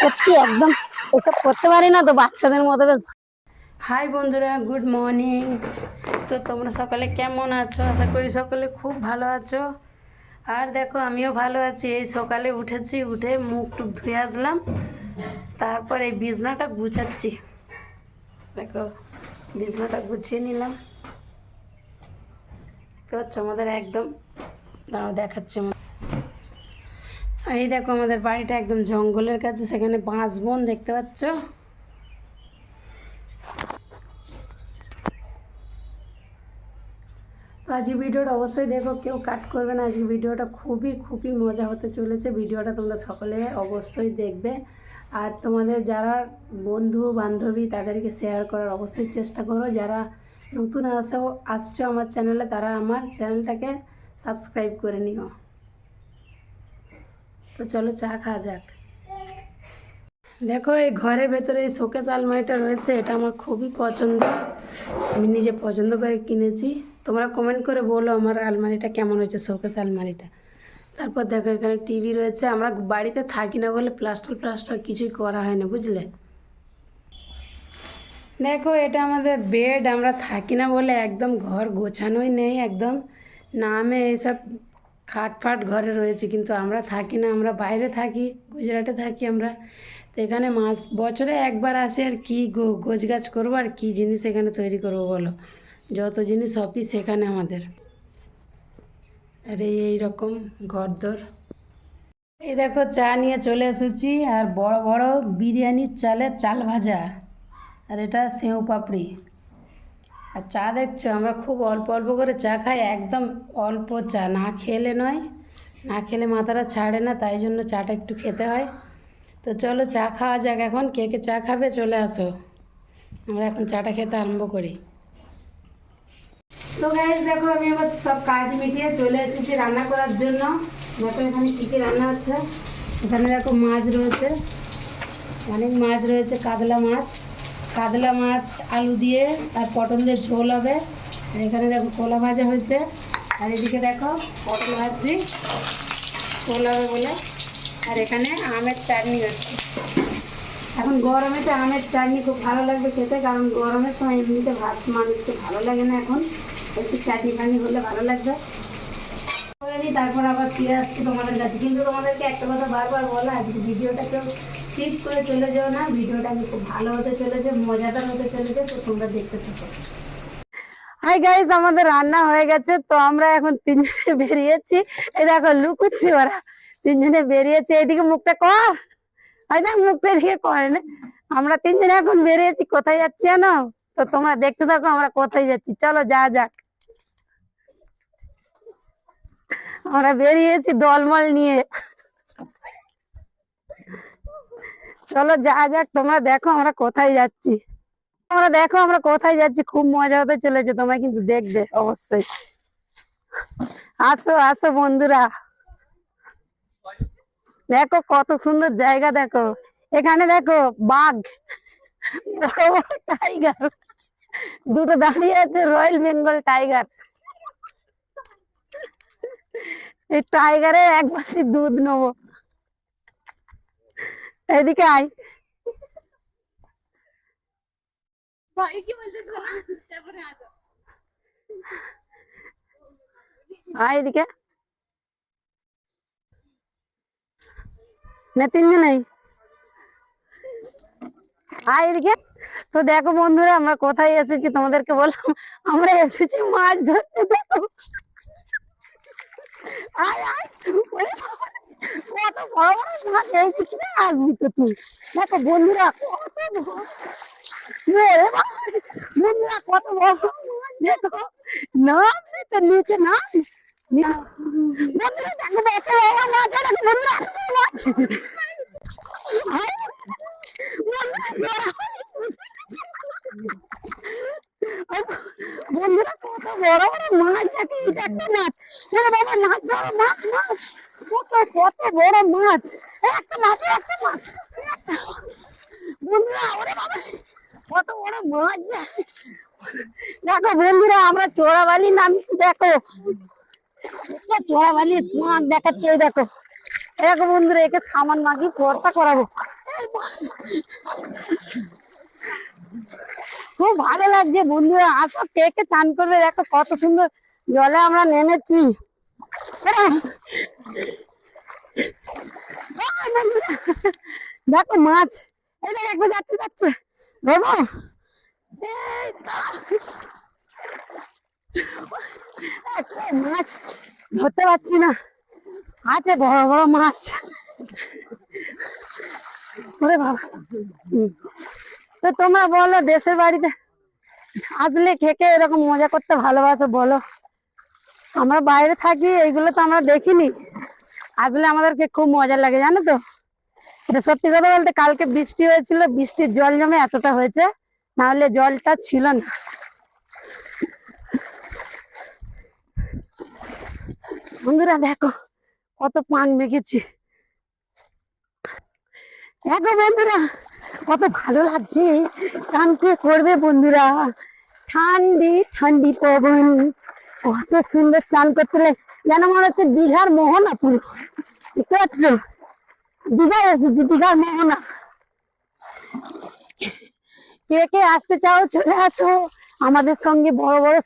সত্যি একদম এসব করতে পারি না তো বাচ্চাদের মতো বেশ হাই বন্ধুরা, গুড মর্নিং। তো তোমরা সকালে কেমন আছো? আশা করি সকালে খুব ভালো আছো। আর দেখো, আমিও ভালো আছি। এই সকালে উঠেছি, উঠে মুখ টুক ধুয়ে আসলাম। তারপর এই বিছনাটা গুছাচ্ছি। দেখো, বিছনাটা গুছিয়ে নিলাম। দেখতে পাচ্ছ, আমাদের একদম দাঁড়াও দেখাচ্ছি এই দেখো, আমাদের বাড়িটা একদম জঙ্গলের কাছে, সেখানে বাঁশ বন দেখতে পাচ্ছ। তো আজকে ভিডিওটা অবশ্যই দেখো, কেউ কাট করবে না। আজকে ভিডিওটা খুবই খুবই মজা হতে চলেছে। ভিডিওটা তোমরা সকলে অবশ্যই দেখবে। আর তোমাদের যারা বন্ধু বান্ধবী তাদেরকে শেয়ার করার অবশ্যই চেষ্টা করো। যারা নতুন আসো, আসছো আমার চ্যানেলে তারা আমার চ্যানেলটাকে সাবস্ক্রাইব করে নিও। তো চলো চা খাওয়া যাক। দেখো, এই ঘরের ভেতরে এই শোকেস আলমারিটা রয়েছে, এটা আমার খুবই পছন্দ। আমি নিজে পছন্দ করে কিনেছি। তোমরা কমেন্ট করে বলো আমার আলমারিটা কেমন হয়েছে, শোকেস আলমারিটা। তারপর দেখো, এখানে টিভি রয়েছে। আমরা বাড়িতে থাকি না বলে প্লাস্টার প্লাস্টার কিছুই করা হয় না বুঝলে? দেখো, এটা আমাদের বেড আমরা থাকি না বলে একদম ঘর গোছানোই নেই, একদম নামে এইসব খাট ফাট ঘরে রয়েছে, কিন্তু আমরা থাকি না, আমরা বাইরে থাকি, গুজরাটে থাকি আমরা। তো এখানে মাস, বছরে একবার আসে আর কী গোছ গাছ করব আর কী জিনিস এখানে তৈরি করব বলো? যত জিনিস সবই সেখানে আমাদের। আর এই এইরকম ঘরদোর। এই দেখো, চা নিয়ে চলে এসেছি, আর বড় বড় বিরিয়ানির চালের চাল ভাজা। আর এটা সেও পাপড়ি। আর চা দেখছ? আমরা খুব অল্প অল্প করে চা খাই, একদম অল্প চা। না খেলে নয়, না খেলে মাথাটা ছাড়ে না, তাই জন্য চাটা একটু খেতে হয়। তো চলো চা খাওয়া যাক এখন। কে কে চা খাবে চলে আসো। আমরা এখন চাটা খেতে আরম্ভ করি। তো গাইজ দেখো, আমি আবার সব কাজ মিটিয়ে চলে এসেছি রান্না করার জন্য। দেখো এখানে কী কী রান্না হচ্ছে। এখানে দেখো মাছ রয়েছে। অনেক মাছ রয়েছে, কাতলা মাছ। কাতলা মাছ, আলু দিয়ে, আর পটল দিয়ে ঝোল হবে। আর এখানে দেখো কলা ভাজা হয়েছে। আর এদিকে দেখো পটল ভাজছি ঝোল হবে বলে। আর এখানে আমের চাটনি হচ্ছে। এখন গরমে তো আমের চাটনি খুব ভালো লাগবে খেতে, কারণ গরমের সময় এমনিতে ভাত মানুষকে ভালো লাগে না এখন। একটু চাটনি ফাটনি হলে ভালো লাগবে। করে নিই তারপর আবার ফিরে আসছি তোমাদের কাছে। কিন্তু তোমাদেরকে একটা কথা বারবার বলা, আজকে ভিডিওটা কেউ স্কিপ করে চলে যাও না, ভিডিওটা খুব ভালো হতে চলেছে, মজাদার হতে চলেছে, তো তোমরা দেখতে থাকো। হাই গাইস আমাদের রান্না হয়ে গেছে, তো আমরা এখন তিনজনে বেরিয়েছি। এই দেখো, লুকুচ্ছি ওরা, তিনজনে বেরিয়েছে। এইদিকে মুখটা কর। হয় না মুখটা এদিকে করে না। আমরা তিনজনে এখন বেরিয়েছি, কোথায় যাচ্ছি জানো? তো তোমরা দেখতে থাকো, আমরা কোথায় যাচ্ছি। চলো, যা যাক। আমরা বেরিয়েছি দলমল নিয়ে। চলো যা যাক, তোমরা দেখো আমরা কোথায় যাচ্ছি। তোমরা দেখো আমরা কোথায় যাচ্ছি, খুব মজা হতে চলেছে, তোমরা কিন্তু দেখবে অবশ্যই। আসো আসো বন্ধুরা। দেখো কত সুন্দর জায়গা, দেখো। এখানে দেখো বাঘ, টাইগার, দুটো দাঁড়িয়ে আছে, রয়্যাল বেঙ্গল টাইগার। এই টাইগারের এক বাসি দুধ নেব। এদিকে আয় আয় এদিকে না তিনজনেই আয় এদিকে তো দেখো বন্ধুরা আমরা কোথায় এসেছি তোমাদেরকে বললাম আমরা এসেছি মাছ ধরতে দেখো আয় আয় ওরে বাবা, কত বড় বড় মাছ এই কি আসবি তো তুই দেখো বন্ধুরা কত বড় ওরে বাবা, বন্ধুরা কত বড় মাছ দেখো না তো নিচে না বন্ধুরা দেখো কত বড় মাছ আর দেখো বন্ধুরা এত বড় মাছ আয়, বন্ধুরা, আর বন্ধুরা কত বড় বড় মাছ দেখো এটা একটা মাছ ওরে বাবা মাছ ধরো মাছ মাছ কত কত বড় মাছ একটা মাছ একটা মাছ। বন্ধুরা, ওরে বাবা, কত বড় মাছ দেখো বন্ধুরা, আমরা চোরাবালি নামছি দেখো চোরা বালির পাঁক দেখাচ্ছে দেখো। এরকম বন্ধুরা, একে সামান মাখি ভরসা করাবো। খুব ভালো লাগছে বন্ধুরা, আসো কে চান করবে। দেখো কত সুন্দর জলে আমরা নেমেছি। দেখো মাছ। এই দেখো, একবার যাচ্ছে যাচ্ছে। একটা মাছ। ধরতে পারছি না। আছে বড় বড় মাছ। ওরে বাবা। তো তোমরা বলো, দেশের বাড়িতে আসলে খেকে এরকম মজা করতে ভালোবাসো, বলো? আমরা বাইরে থাকি, এইগুলো তো আমরা দেখিনি। আসলে আমাদেরকে খুব মজা লাগে, জানো তো? এটা সত্যি কথা বলতে কালকে বৃষ্টি হয়েছিল, বৃষ্টির জল জমে এতটা হয়েছে, না হলে জলটা ছিল না। বন্ধুরা, দেখো, কত পান মেখেছি। দেখো বন্ধুরা, কত ভালো লাগছে। চান কে করবে বন্ধুরা? ঠান্ডি ঠান্ডি পবন। কত সুন্দর চান করতে লাগে। যেন মনে হচ্ছে দীঘার মোহনা পুরো। দীঘায় এসেছি, দীঘার মোহনা। কে কে আসতে চাও, চলে আসো। আমাদের সঙ্গে বড় বড়